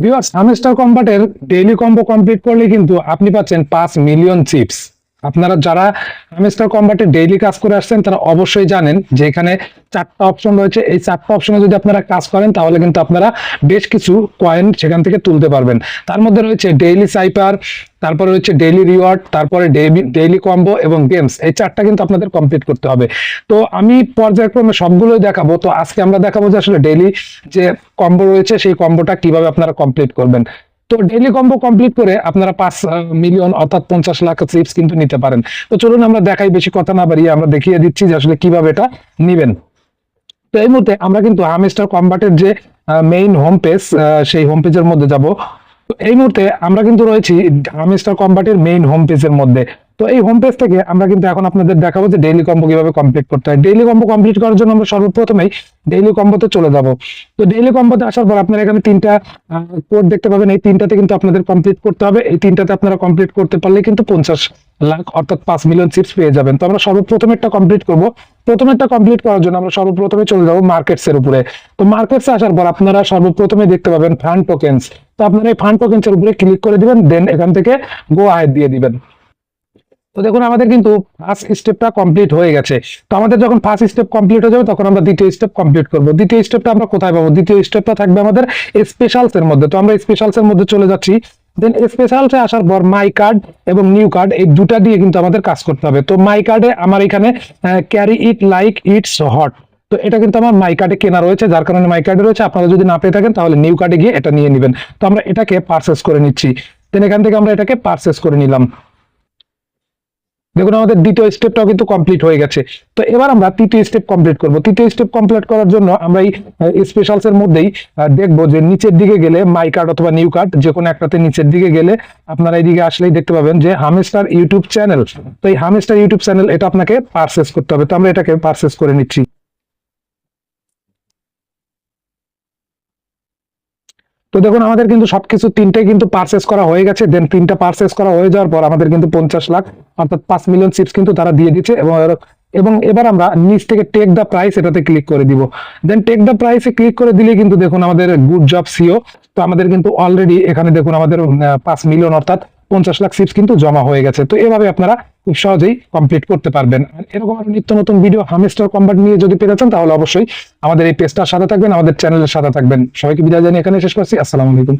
Viewers Hamster কম্বাটের daily combo complete করলে কিন্তু আপনি পাচ্ছেন পাঁচ মিলিয়ন চিপস আপনারা যারা হামস্টার কম্বাটে ডেইলি কাজ করে আসছেন, তারা অবশ্যই জানেন যে এখানে চারটা অপশন রয়েছে। এই চারটা অপশনে যদি আপনারা কাজ করেন, তাহলে কিন্তু আপনারা বেশ কিছু কয়েন সেখান থেকে তুলতে পারবেন। তার মধ্যে রয়েছে ডেইলি সাইপার তারপরে রয়েছে ডেইলি রিওয়ার্ড তারপরে ডেইলি কম্বো এবং গেমস এই চারটা কিন্তু আপনাদের কমপ্লিট করতে হবে। তো আমি পর্যায়ক্রমে সবগুলোই দেখাবো। তো আজকে আমরা দেখাবো যে আসলে ডেইলি যে কম্বো রয়েছে, সেই কম্বোটা কীভাবে আপনারা কমপ্লিট করবেন। তো ডেইলি কম্বো কমপ্লিট করে আপনারা পাঁচ মিলিয়ন অর্থাৎ পঞ্চাশ লাখ চিপস কিন্তু নিতে পারেন। তো চলুন আমরা দেখাই, বেশি কথা না বাড়িয়ে আমরা দেখিয়ে দিচ্ছি যে আসলে কীভাবে এটা নিবেন। তো এই মুহূর্তে আমরা কিন্তু আমেস্টার কম্বাটের যে মেইন হোম পেজ সেই হোম পেজের মধ্যে যাব। এই মুহূর্তে আমরা কিন্তু রয়েছি আমেস্টার কম্বাটের মেইন হোম পেজের মধ্যে। তো এই হোম পেজ থেকে আমরা কিন্তু এখন আপনাদের দেখাবো যে ডেইলি কম্বো কীভাবে কমপ্লিট করতে হয়। ডেইলি কম্বো কমপ্লিট করার জন্য আমরা সর্বপ্রথমেই ডেইলি কম্বোতে চলে যাব। তো ডেইলি কম্বোতে আসার পর আপনারা এখানে তিনটা কোড দেখতে পাবেন। এই তিনটাতে কিন্তু আপনাদের কমপ্লিট করতে হবে। এই তিনটাতে আপনারা কমপ্লিট করতে পারলে কিন্তু পঞ্চাশ লাখ অর্থাৎ পাঁচ মিলিয়ন চিপস পেয়ে যাবেন। তো আমরা সর্বপ্রথম একটা কমপ্লিট করব। প্রথমেরটা কমপ্লিট করার জন্য আমরা সর্বপ্রথমে চলে যাব মার্কেটস এর উপরে। তো মার্কেটস আসার পর আপনারা সর্বপ্রথমে দেখতে পাবেন ফান্ড টোকেন্স তো আপনারা এই ফান্ড টোকেন্স এর উপরে ক্লিক করে দিবেন দেন এখান থেকে গো আয় দিয়ে দিবেন। তো দেখুন, আমাদের কিন্তু ফার্স্ট স্টেপটা কমপ্লিট হয়ে গেছে। তো আমাদের যখন ফার্স্ট স্টেপ কমপ্লিট হয়ে যাবে, তখন আমরা দ্বিতীয় স্টেপ কমপ্লিট করব। দ্বিতীয় স্টেপটা আমরা কোথায় পাবো? দ্বিতীয় স্টেপটা থাকবে আমাদের স্পেশালস এর মধ্যে। তো আমরা স্পেশালস এর মধ্যে চলে যাচ্ছি। দেন স্পেশালসে আসার পর মাই কার্ড এবং নিউ কার্ড এই দুটা দিয়ে কিন্তু আমাদের কাজ করতে হবে। তো মাই কার্ডে আমার এখানে carry it like it's hot তো এটা কিন্তু আমার মাই কার্ডে কেনা রয়েছে, যার কারণে মাই কার্ডে রয়েছে। আপনারা যদি না পেয়ে থাকেন, তাহলে নিউ কার্ডে গিয়ে এটা নিয়ে নেবেন। তো আমরা এটাকে পারচেস করে নিচ্ছি। দেন এখান থেকে আমরা এটাকে পারচেস করে নিলাম। দেখুন, আমাদের দ্বিতীয় স্টেপটাও কিন্তু কমপ্লিট হয়ে গেছে। তো এবার আমরা তৃতীয় স্টেপ কমপ্লিট করব। তৃতীয় স্টেপ কমপ্লিট করার জন্য আমরা এই স্পেশালস এর মধ্যেই দেখব যে নিচের দিকে গেলে মাই কার্ড অথবা নিউ কার্ড যে কোনো একটাতে নিচের দিকে গেলে আপনারা এইদিকে আসলেই দেখতে পাবেন যে হামেস্টার ইউটিউব চ্যানেল তো এই হামেস্টার ইউটিউব চ্যানেল এটা আপনাকে পারচেস করতে হবে। তো আমরা এটাকে পারচেস করে নিচ্ছি। তো দেখুন, আমাদের কিন্তু সবকিছু তিনটে কিন্তু পারচেস করা হয়ে গেছে। দেন তিনটা পারচেস করা হয়ে যাওয়ার পর আমাদের কিন্তু পঞ্চাশ লাখ, অর্থাৎ পাঁচ মিলিয়ন চিপস কিন্তু তারা দিয়ে দিচ্ছে এবং এবং এবার আমরা নিচ থেকে টেক দ্য প্রাইস এটাতে ক্লিক করে দিব। দেন টেক দ্য প্রাইসে ক্লিক করে দিলে কিন্তু দেখুন, আমাদের গুড জব সিও তো আমাদের কিন্তু অলরেডি এখানে দেখুন, আমাদের পাঁচ মিলিয়ন অর্থাৎ পঞ্চাশ লাখ চিপস কিন্তু জমা হয়ে গেছে। তো এভাবে আপনারা খুব সহজেই কমপ্লিট করতে পারবেন। আর এরকম আরও নিত্য নতুন ভিডিও হামেস্টার কম্বাট নিয়ে যদি পেতে চান, তাহলে অবশ্যই আমাদের এই পেজটার সাথে থাকবেন, আমাদের চ্যানেলের সাথে থাকবেন। সবাইকে বিদায় জানিয়ে এখানে শেষ করছি। আসসালামু আলাইকুম।